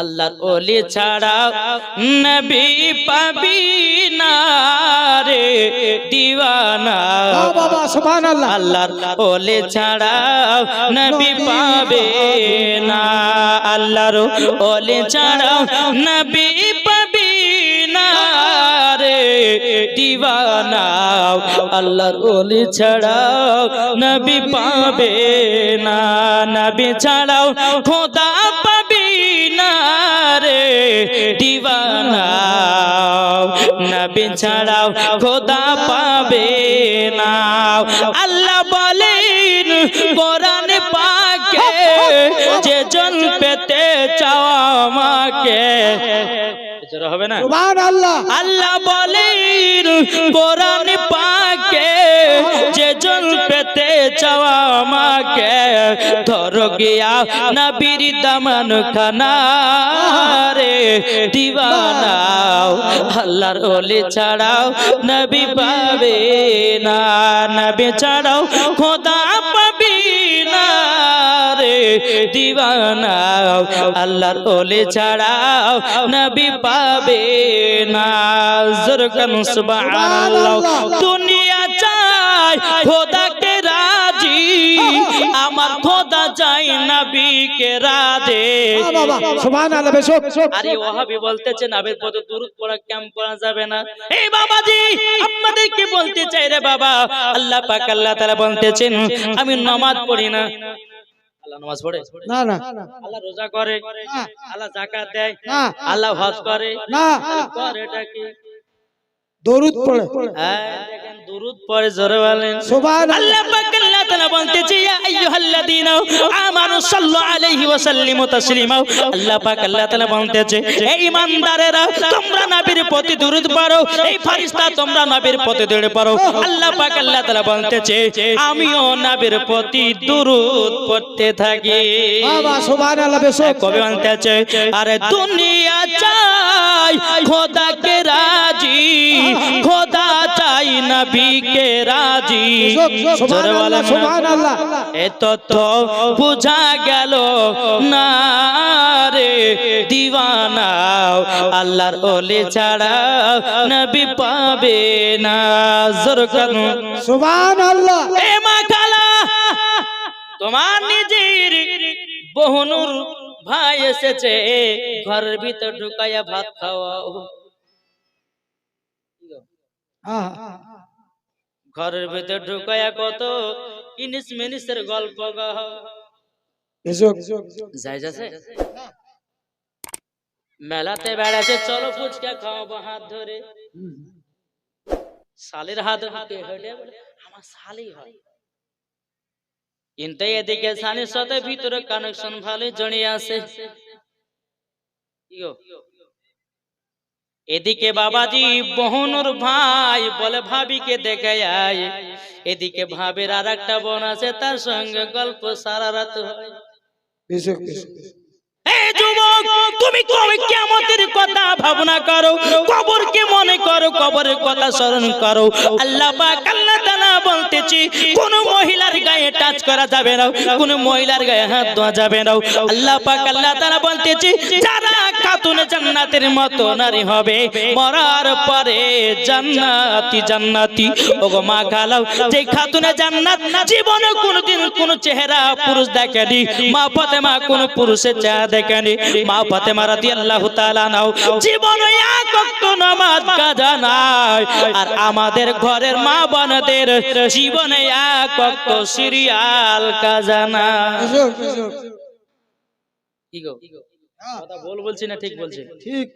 আল্লাহর ওলি ছাড়া নবী পাবি না রে দিওয়ানা। বাবা সুবহান আল্লাহ আল্লাহর ওলে ছাড়া নবী পাবে না। আল্লাহর ওলি ছাড়া নবী পাবি না রে দিওয়ানা। আল্লাহর ওলে ছাড়া নবী পাবে না। নবী ছাড়াও খোদা নবী ছাড়াও খোদা পাবে না। আল্লাহ বলেন কোরআন পাকে যে জন পেতে চাও আমাকে। হবে না? আল্লাহ আল্লাহ বলেন কোরআন পাকে যে জন পেতে চাওয়া আমাকে। ধরো গিয়া নবীর দামান খানা রে দিওয়ানা আল্লাহর ওলি ছাড়াও নবী পাবে না। নবী ছাড়াও খোদা পাবি না রে। দিওয়ানা আল্লাহর ওলি ছাড়াও নবী পাবে না। জোরকান সুবহানাল্লাহ। দুনিয়া চাই আমার খোদা নবীকে রাধে। বেশক আরে বলতেছে নাবের দুরুদ পড়া কেমন পড়া যাবে না। এই বাবাজি আপনাদের কি বলতে চাই রে বাবা। আল্লাহ পাক আল্লাহ তাআলা বলতেছেন আমি নামাজ পড়ি না। আল্লাহ নামাজ পড়ে? না না। আল্লাহ রোজা করে। না। আল্লাহ যাকাত দেয়। না। আল্লাহ হজ করে। না। করে এটা কি? দরুদ পড়ে। দুরুদ পড়ে জোরে বলেন পাক আল্লাহ তাআলা বলতেছে ইয়া আইয়ুহাল্লাযীনা আমানু সাল্লু আলাইহি ওয়া সাল্লিমু তাসলিমা আল্লাহ পাক আল্লাহ তাআলা বলতেছে ঈমানদারেরা তোমরা নবীর প্রতি দরুদ পড়ো এই ফেরেশতা তোমরা নবীর প্রতি দরুদ পড়ো আল্লাহ পাক আল্লাহ তাআলা বলতেছে আমিও নবীর প্রতি দরুদ পড়তে থাকি বাবা সুবহান আল্লাহ বেশক কবি বলতেছে আরে দুনিয়া চাই, খোদাকে রাজি। খোদা চাই নবীকে রাজি। সুবহান জোরে আল্লাহ বলেন না। সুবহান আল্লাহ এ তথ্য বুঝা গেল না রে দিওয়ানা। আল্লাহর ওলি ছাড়া নবী পাবে না। জোর কানু সুবহান আল্লাহ এ মা খালা তোমার নিজের বহুনুর ভাই এসেছে। ঘরের ভিতর ঢুকাইয়া ভাত খাওয়াও। ঘরের ভিতর ঢুকাইয়া কত ইনিস মিনিসের গল্প গাও বেশক যাই যাচ্ছে মেলাতে বেড়াচ্ছে চলো ফুচকা খাওয়াবো হাত ধরে শালির হাত হাতে হেঁটে বলে, আমার শালি হয় কিন্তু এদিকে শালির সাথে ভিতরে কানেকশন ভালো জড়িয়ে আছে ইয়ো। এদিকে বাবাজি বহনুর ভাই বলে ভাবিকে দেখে আয়। এদিকে ভাবির আর একটা বোন আছে তার সঙ্গে গল্প সারা রাত হয়। তুমি কবে কথা ভাবনা করো? কবরকে মনে করো? কবরের কথা স্মরণ করো। আল্লাহ পাক বলতেছি, কোন মহিলার গায়ে টাচ করা যাবে না, কোন মহিলার গায়ে হাত দেওয়া যাবে না। আল্লাহ পাক, আল্লাহ তাআলা বলতেছি, যারা খাতুন জান্নাতের মতো নারী হবে, মরার পরে জান্নাতি জান্নাতি। ওগো মা গালাও যে খাতুনে জান্নাত, জীবনে কোনদিন কোন চেহারা পুরুষ দেখেনি, মা ফাতেমা কোন পুরুষের চেহারা দেখেনি। মা ফাতেমা রাদিয়াল্লাহু তাআলা নাও জীবনে এক ওয়াক্ত নামাজ কাজা নাই। আর আমাদের ঘরের মা বোনদের জীবনে এক ওয়াক্ত সিরিয়াল কাজা না বেশক বেশক কি গো? কথা বল বলছি না ঠিক বলছি? ঠিক।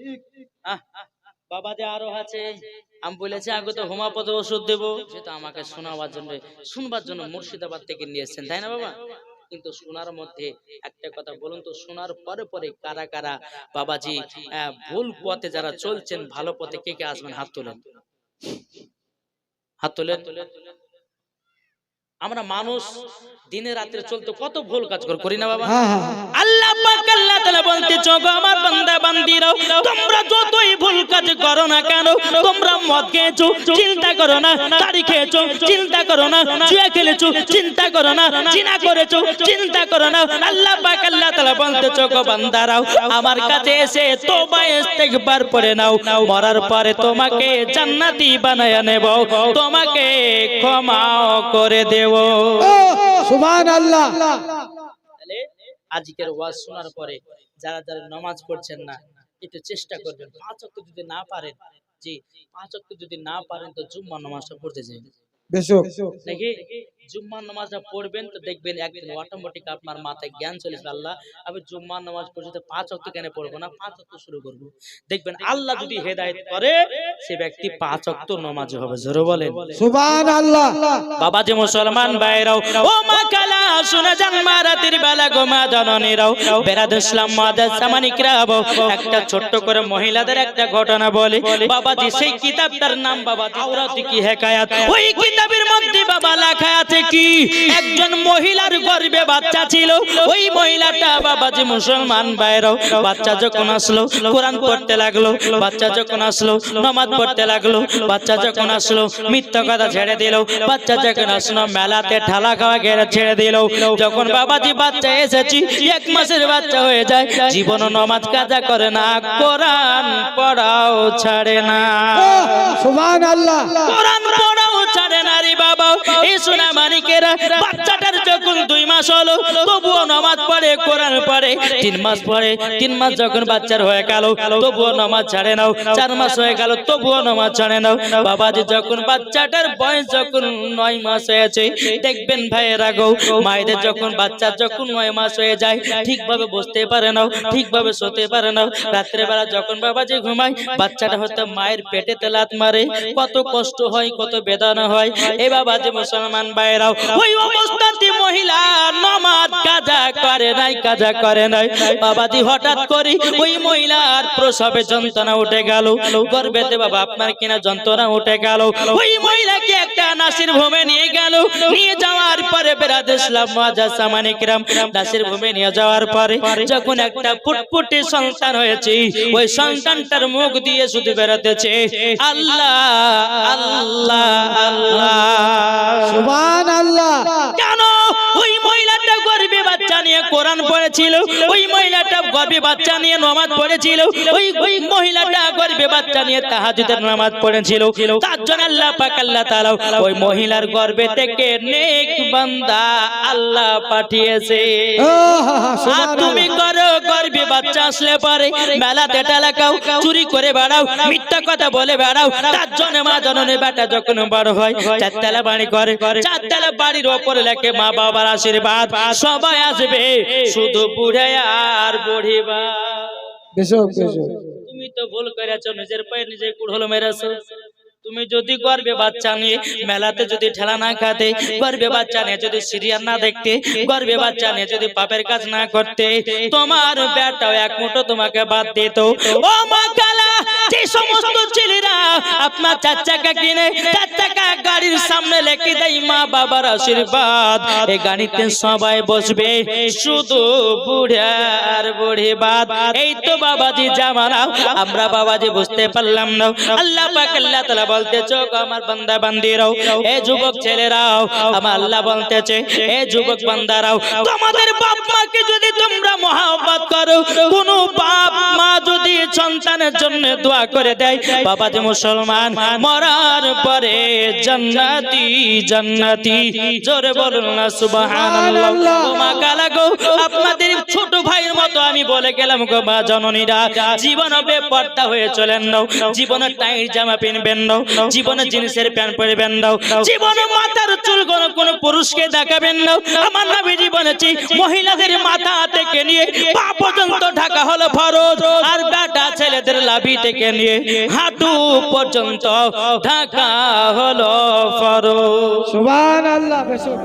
বাবা যে আরও আছে আমি বলেছি আগে তো হোমাপথে ওষুধ দেবো। সেটা আমাকে শোনাবার জন্য শুনবার জন্য মুর্শিদাবাদ থেকে নিয়ে এসছেন তাই না বাবা? কিন্তু শোনার মধ্যে একটা কথা বলুন তো শোনার পরে পরে কারা কারা বাবাজি ভুল পথে যারা চলছেন ভালো পথে কে কে আসবেন? হাত তোলেন। হাত তোলেন। আমরা মানুষ দিনে রাত্রে চলতে কত ভুল কাজ কর- না বাবা হ্যাঁ হ্যাঁ। আল্লাহ পাক আল্লাহ তাআলা বলতে চোখ আমার বান্দা বান্দিরাও কাজ করো না কেন? তোমরা মদ খেয়েছো চিন্তা করো না তারি খেয়েছো চিন্তা করো না জুয়া খেলেছো চিন্তা করো না চিনা করেছ চিন্তা করো না। আল্লাহ পাক আল্লাহ তাআলা বলতে চোখ বান্দারাও আমার কাছে এসে তোবা ইস্তেগফার পড়ে নাও। মরার পরে তোমাকে জান্নাতি বানায় নেব। তোমাকে ক্ষমাও করে দেব। সুবহান আল্লাহ আজকের ওয়াজ শোনার পরে যারা যারা নামাজ পড়ছেন না একটু চেষ্টা করবেন। পাঁচ ওয়াক্ত যদি না পারেন জি পাঁচ ওয়াক্ত যদি না পারেন তো জুম্মা নামাজটা পড়তে যাবেন নাকি? জুম্মা নামাজটা পড়বেন তো দেখবেন একদিন অটোমেটিক আপনার মাথায় জ্ঞান চলে আসবে আল্লাহ আমি জুম্মা নামাজ পড়তে পাঁচ ওয়াক্ত কেন পড়ব না? পাঁচ ওয়াক্ত শুরু করব। দেখবেন আল্লাহ যদি হেদায়েত করে সে ব্যক্তি পাঁচ ওয়াক্ত নামাজ হবে জোরে বলেন। সুবহান আল্লাহ বাবা যে মুসলমান ভাইরাও ও মা কালা শুনে যান মা রাতের বেলা গো মা জননীরাও। বেরাদ ইসলাম একটা ছোট্ট করে মহিলাদের একটা ঘটনা বলে। বাবাজি সেই কিতাবটার নাম বাবা আওরাত কি হেকায়াত। ওই কিতাবের মধ্যে বাবা লেখা আছে কি একজন মহিলার গর্ভে বাচ্চা ছিল। ওই মহিলাটা বাবাজি মুসলমান ভাইরাও বাচ্চা যখন আসলো কোরআন পড়তে লাগল বাচ্চা যখন আসলো নামাজ পড়তে লাগল বাচ্চা যখন আসলো মিথ্যা কথা ছেড়ে দিল। বাচ্চা যখন আসলো মেলাতে ঠালা খাওয়া গেড়ে ছেড়ে দিল। যখন বাবাজি বাচ্চা এসেছি এক মাসের বাচ্চা হয়ে যায়। জীবন নমাজ কাজা করে না কোরআন পড়াও ছাড়ে না। সুবহান আল্লাহ কোরআন বাবা এই সোনা মানিকেরা বাচ্চাটার যখন দুই মাস হলো তবুও নামাজ পড়ে কোরআন পড়ে তিন মাস পড়ে তিন মাস যখন বাচ্চার হয়ে গেল তবুও নামাজ ছাড়ে নাও চার মাস হয়ে গেল তবুও নামাজ ছাড়ে নাও। বাবাজি যখন বাচ্চাটার বয়স যখন নয় মাস হয়েছে দেখবেন ভাইয়েরা গো মায়েদের যখন বাচ্চা যখন নয় মাস হয়ে যায় ঠিকভাবে বসতে পারে নাও ঠিকভাবে শুতে পারে নাও রাত্রে বেলা যখন বাবাজি ঘুমায় বাচ্চাটা হয়তো মায়ের পেটে তেলাত মারে কত কষ্ট হয় কত বেদনা হয় এ বাবা যে মুসলমান ভাইরাও। ওই অবস্থাতে মহিলা নমাজ কাজা করে নাই কাজা করে নাই। বাবাজি হঠাৎ করে ওই মহিলার প্রসবে যন্ত্রণা উঠে গেল। গর্ভেতে বাবা আপনার কিনা যন্ত্রণা উঠে গেল। ওই মহিলাকে একটা নাসির ভূমে নিয়ে গেল। নিয়ে যাওয়ার পরে বেরাদ ইসলাম মাজা সামানিকরাম নাসির ভূমে নিয়ে যাওয়ার পরে যখন একটা ফুটফুটে সন্তান হয়েছে ওই সন্তানটার মুখ দিয়ে শুধু বেরোতেছে আল্লাহ আল্লাহ আল্লাহ। সুবহান আল্লাহ কেন? ওই মহিলাটা গর্বে বাচ্চা নিয়ে কোরআন পড়েছিল ওই মহিলাটা গর্বে বাচ্চা নিয়ে নামাজ পড়েছিল ওই ওই মহিলাটা গর্বে বাচ্চা নিয়ে তাহাজুদের নামাজ পড়েছিল। তার জন্য আল্লাহ পাক আল্লাহ তাআলা ওই মহিলার গর্বে থেকে নেক বান্দা আল্লাহ পাঠিয়েছে। আর তুমি করো গর্বে বাচ্চা আসলে পারে মেলাতে টালাকাও চুরি করে বেড়াও মিথ্যা কথা বলে বেড়াও। তার জন্য মা জননী বেটা যখন বড় হয় চারতলা বাড়ি করে চারতলা বাড়ির ওপরে লেখে মা বাবার আশীর্বাদ সবাই আসবে শুধু বুড়ে আর বুড়িবা তুমি তো ভুল করেছ নিজের পায়ে নিজে কুড়হল মেরেছো। তুমি যদি গর্বে বাচ্চা নিয়ে মেলাতে যদি ঠেলা না খাতে গর্বে বাচ্চা নিয়ে যদি সিরিয়াল না দেখতে গর্বে বাচ্চা নিয়ে যদি পাপের কাজ না করতে তোমার বেটাও এক মুঠো তোমাকে বাদ দিত। ও মা কালা যে সমস্ত ছেলেরা আপনার চাচাকে কিনে চার চাকা গাড়ির সামনে লেখে দেয় মা বাবার আশীর্বাদ। এই গাড়িতে সবাই বসবে, শুধু বুড়ে আর বুড়ি বাদ। এই তো বাবাজি জামানা, আমরা বাবাজি বুঝতে পারলাম না। আল্লাহ পাক আল্লাহ তাআলা বলতে চোখ আমার বান্দা বান্দিরাও, এ যুবক ছেলেরাও, আমার আল্লাহ বলতেছে, এ যুবক বান্দারাও, তোমাদের বাপ মাকে যদি তোমরা মহাব্বত করো, কোন বাপ মা যদি সন্তানের জন্য দোয়া করে দেয়, বাবাজি মুসলমান, মরার পরে জান্নাতি জান্নাতি। জোরে বলুন না সুবহানাল্লাহ। ও মা কালা গো আপনাদের ছোট ভাইয়ের মতো আমি বলে গেলাম গো মা জননীরা। জীবন বেপর্দা হয়ে চলেন নাও জীবনে টাইট জামা পিনবেন নাও জীবনে জিনিসের প্যান্ট পরবেন নাও জীবনে মাথার চুল কোন কোন পুরুষকে দেখাবেন নাও আমার নবী জীবনে মহিলাদের মাথা থেকে নিয়ে পা পর্যন্ত ঢাকা হলো ফরজ। আর ছেলেদের লাভি থেকে নিয়ে হাঁটু পর্যন্ত ঢাকা হলো ফরজ। সুবহান আল্লাহ বেশক